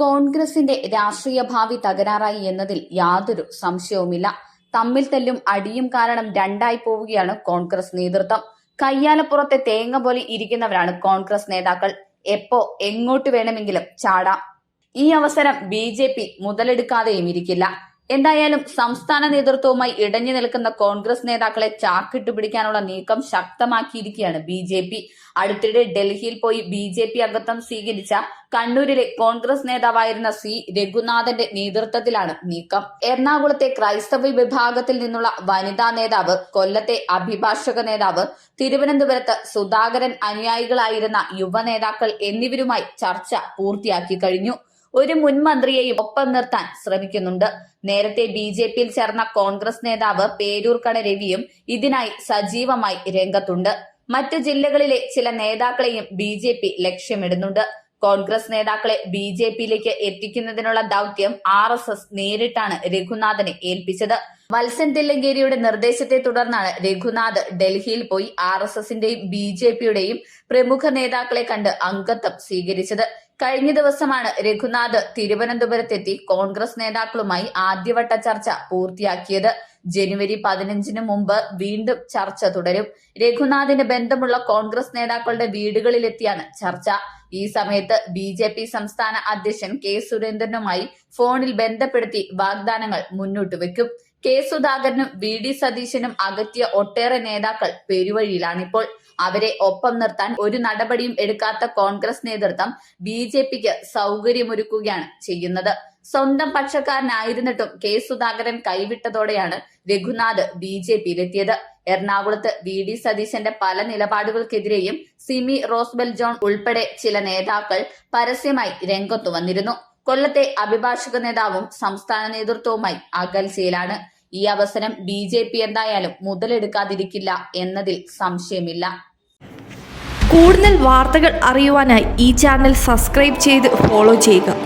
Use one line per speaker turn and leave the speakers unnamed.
കോൺഗ്രസിന്റെ രാഷ്ട്രീയ ഭാവി തകരാറായി എന്നതിൽ യാതൊരു സംശയവുമില്ല. തമ്മിൽ തല്ലും അടിയും കാരണം രണ്ടായി പോവുകയാണ് കോൺഗ്രസ് നേതൃത്വം. കയ്യാലപ്പുറത്തെ തേങ്ങ പോലെ ഇരിക്കുന്നവരാണ് കോൺഗ്രസ് നേതാക്കൾ. എപ്പോ എങ്ങോട്ട് വേണമെങ്കിലും ചാടാം. ഈ അവസരം ബി ജെ പി മുതലെടുക്കാതെയും ഇരിക്കില്ല. എന്തായാലും സംസ്ഥാന നേതൃത്വവുമായി ഇടഞ്ഞു നിൽക്കുന്ന കോൺഗ്രസ് നേതാക്കളെ ചാക്കിട്ട് പിടിക്കാനുള്ള നീക്കം ശക്തമാക്കിയിരിക്കുകയാണ് ബി ജെ പി. അടുത്തിടെ ഡൽഹിയിൽ പോയി ബി ജെ പി അംഗത്വം സ്വീകരിച്ച കണ്ണൂരിലെ കോൺഗ്രസ് നേതാവായിരുന്ന സി രഘുനാഥന്റെ നേതൃത്വത്തിലാണ് നീക്കം. എറണാകുളത്തെ ക്രൈസ്തവ വിഭാഗത്തിൽ നിന്നുള്ള വനിതാ നേതാവ് കൊല്ലത്തെ അഭിഭാഷക നേതാവ് തിരുവനന്തപുരത്ത് സുധാകരൻ അനുയായികളായിരുന്ന യുവ നേതാക്കൾ എന്നിവരുമായി ചർച്ച പൂർത്തിയാക്കി കഴിഞ്ഞു. ഒരു മുൻ മന്ത്രിയെയും ഒപ്പം നിർത്താൻ ശ്രമിക്കുന്നുണ്ട്. നേരത്തെ ബി ജെ പിയിൽ ചേർന്ന കോൺഗ്രസ് നേതാവ് പേരൂർക്കട രവിയും ഇതിനായി സജീവമായി രംഗത്തുണ്ട്. മറ്റ് ജില്ലകളിലെ ചില നേതാക്കളെയും ബി ജെ പി ലക്ഷ്യമിടുന്നുണ്ട്. കോൺഗ്രസ് നേതാക്കളെ ബി ജെ പിയിലേക്ക് എത്തിക്കുന്നതിനുള്ള ദൗത്യം ആർ എസ് എസ് നേരിട്ടാണ് രഘുനാഥനെ ഏൽപ്പിച്ചത്. വത്സൻ തില്ലങ്കേരിയുടെ നിർദ്ദേശത്തെ തുടർന്നാണ് രഘുനാഥ് ഡൽഹിയിൽ പോയി ആർ എസ് എസിന്റെയും ബി ജെ പിയുടെയും പ്രമുഖ നേതാക്കളെ കണ്ട് അംഗത്വം സ്വീകരിച്ചത്. കഴിഞ്ഞ ദിവസമാണ് രഘുനാഥ് തിരുവനന്തപുരത്തെത്തി കോൺഗ്രസ് നേതാക്കളുമായി ആദ്യവട്ട ചർച്ച പൂർത്തിയാക്കിയത്. ജനുവരി പതിനഞ്ചിന് മുമ്പ് വീണ്ടും ചർച്ച തുടരും. രഘുനാഥിന് ബന്ധമുള്ള കോൺഗ്രസ് നേതാക്കളുടെ വീടുകളിലെത്തിയാണ് ചർച്ച. ഈ സമയത്ത് ബി ജെ പി സംസ്ഥാന അധ്യക്ഷൻ കെ സുരേന്ദ്രനുമായി ഫോണിൽ ബന്ധപ്പെടുത്തി വാഗ്ദാനങ്ങൾ മുന്നോട്ട് വെക്കും. കെ സുധാകരനും വി ഡി സതീശനും അകറ്റിയ ഒട്ടേറെ നേതാക്കൾ പെരുവഴിയിലാണിപ്പോൾ. അവരെ ഒപ്പം നിർത്താൻ ഒരു നടപടിയും എടുക്കാത്ത കോൺഗ്രസ് നേതൃത്വം ബി ജെ പിക്ക് സൗകര്യമൊരുക്കുകയാണ് ചെയ്യുന്നത്. സ്വന്തം പക്ഷക്കാരനായിരുന്നിട്ടും കെ സുധാകരൻ കൈവിട്ടതോടെയാണ് രഘുനാഥ് ബി ജെ പിയിലെത്തിയത്. എറണാകുളത്ത് വി ഡി സതീശന്റെ പല നിലപാടുകൾക്കെതിരെയും സിമി റോസ്ബെൽ ജോൺ ഉൾപ്പെടെ ചില നേതാക്കൾ പരസ്യമായി രംഗത്തു വന്നിരുന്നു. കൊല്ലത്തെ അഭിഭാഷക നേതാവും സംസ്ഥാന നേതൃത്വവുമായി അകൽച്ചയിലാണ്. ഈ അവസരം ബി ജെ പി എന്തായാലും മുതലെടുക്കാതിരിക്കില്ല എന്നതിൽ സംശയമില്ല.
കൂടുതൽ വാർത്തകൾ അറിയുവാനായി ഈ ചാനൽ സബ്സ്ക്രൈബ് ചെയ്ത് ഫോളോ ചെയ്യുക.